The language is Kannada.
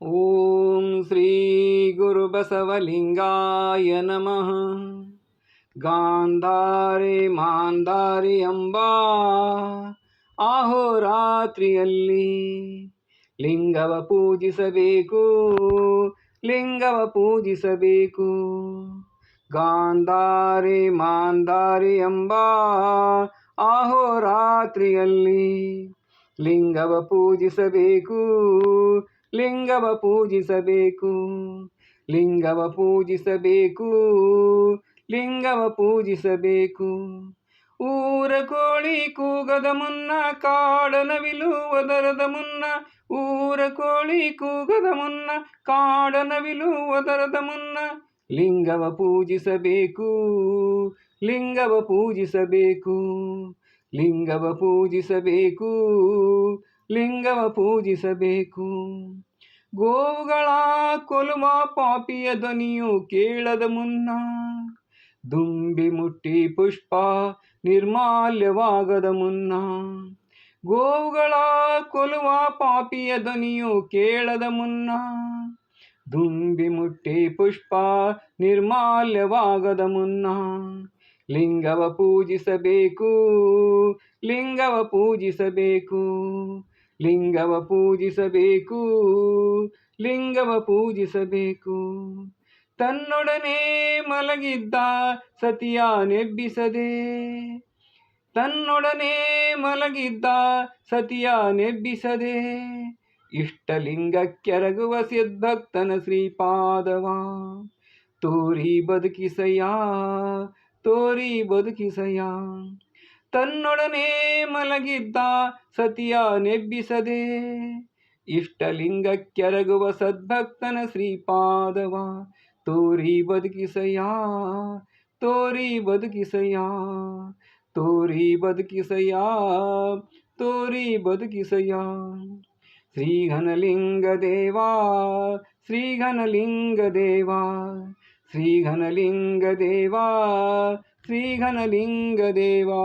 ಓಂ ಶ್ರೀ ಗುರು ಬಸವಲಿಂಗಾಯ ನಮಃ ಗಾಂಧಾರಿ ಮಾಂಧಾರಿ ಅಂಬಾ ಆಹೋರಾತ್ರಿಯಲ್ಲಿ ಲಿಂಗವ ಪೂಜಿಸಬೇಕು ಲಿಂಗವ ಪೂಜಿಸಬೇಕು ಗಾಂಧಾರಿ ಮಾಂಧಾರಿ ಅಂಬಾ ಆಹೋರಾತ್ರಿಯಲ್ಲಿ ಲಿಂಗವ ಪೂಜಿಸಬೇಕು ಲಿಂಗವ ಪೂಜಿಸಬೇಕು. ಲಿಂಗವ ಪೂಜಿಸಬೇಕು. ಲಿಂಗವ ಪೂಜಿಸಬೇಕು. ಊರ ಕೋಳಿ ಕೂಗದ ಮುನ್ನ ಕಾಡನವಿಲು ಒದರದ ಮುನ್ನ, ಊರ ಕೋಳಿ ಕೂಗದ ಮುನ್ನ ಕಾಡನವಿಲು ಒದರದ ಮುನ್ನ ಲಿಂಗವ ಪೂಜಿಸಬೇಕು. ಲಿಂಗವ ಪೂಜಿಸಬೇಕು. ಲಿಂಗವ ಪೂಜಿಸಬೇಕು. ಲಿಂಗವ ಪೂಜಿಸಬೇಕು. ಗೋವುಗಳ ಕೊಲುವ ಪಾಪಿಯ ಧ್ವನಿಯು ಕೇಳದ ಮುನ್ನ ದುಂಬಿ ಮುಟ್ಟಿ ಪುಷ್ಪ ನಿರ್ಮಾಲ್ಯವಾಗದ ಮುನ್ನ ಗೋವುಗಳ ಕೊಲುವ ಪಾಪಿಯ ಧ್ವನಿಯು ಕೇಳದ ಮುನ್ನ ದುಂಬಿ ಮುಟ್ಟಿ ಪುಷ್ಪ ನಿರ್ಮಾಲ್ಯವಾಗದ ಮುನ್ನ ಲಿಂಗವ ಪೂಜಿಸಬೇಕು ಲಿಂಗವ ಪೂಜಿಸಬೇಕು. ಲಿಂಗವ ಪೂಜಿಸಬೇಕು ಲಿಂಗವ ಪೂಜಿಸಬೇಕು. ತನ್ನೊಡನೆ ಮಲಗಿದ್ದ ಸತಿಯ ನೆಬ್ಬಿಸದೆ, ತನ್ನೊಡನೆ ಮಲಗಿದ್ದ ಸತಿಯ ನೆಬ್ಬಿಸದೆ ಇಷ್ಟಲಿಂಗಕ್ಕೆರಗುವ ಸಿದ್ಭಕ್ತನ ಶ್ರೀಪಾದವ. ತೋರಿ ಬದುಕಿಸಯ್ಯ ತೋರಿ ಬದುಕಿಸಯ್ಯ. ತನ್ನೊಡನೆ ಮಲಗಿದ್ದ ಸತಿಯ ನೆಬ್ಬಿಸದೆ ಇಷ್ಟಲಿಂಗಕ್ಕೆರಗುವ ಸದ್ಭಕ್ತನ ಶ್ರೀಪಾದವ, ತೋರಿ ಬದುಕಿಸಯ್ಯ ತೋರಿ ಬದುಕಿಸಯ್ಯ ತೋರಿ ಬದುಕಿಸಯ್ಯ ತೋರಿ ಬದುಕಿಸಯ್ಯ. ಶ್ರೀಘನಲಿಂಗ ದೇವಾ ಶ್ರೀಘನಲಿಂಗ ದೇವಾ ಶ್ರೀಘನಲಿಂಗ ದೇವಾ ಶ್ರೀಘನಲಿಂಗ ದೇವಾ